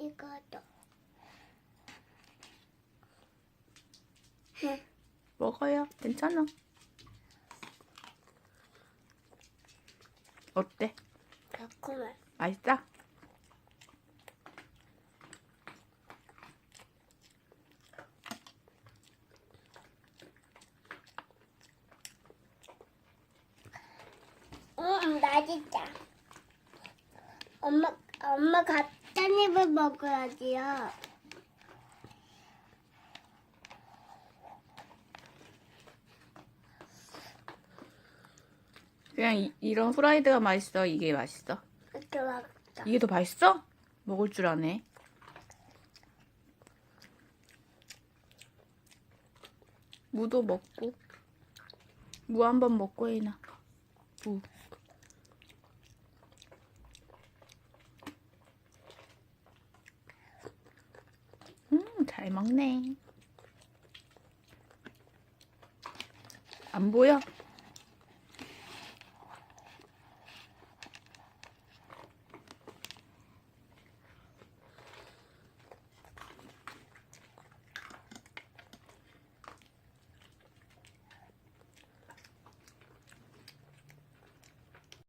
찍어도. 먹어요. 괜찮아. 어때? 달콤해. 맛있어? 응, 맛있다. 엄마, 엄마 입을 먹어야지요. 그냥 이, 이런 후라이드가 맛있어. 이게 맛있어. 이렇게 맛있다. 이게 더 맛있어? 먹을 줄 아네. 무도 먹고 무 한 번 먹고 해나. 무. 잘 먹네. 안 보여?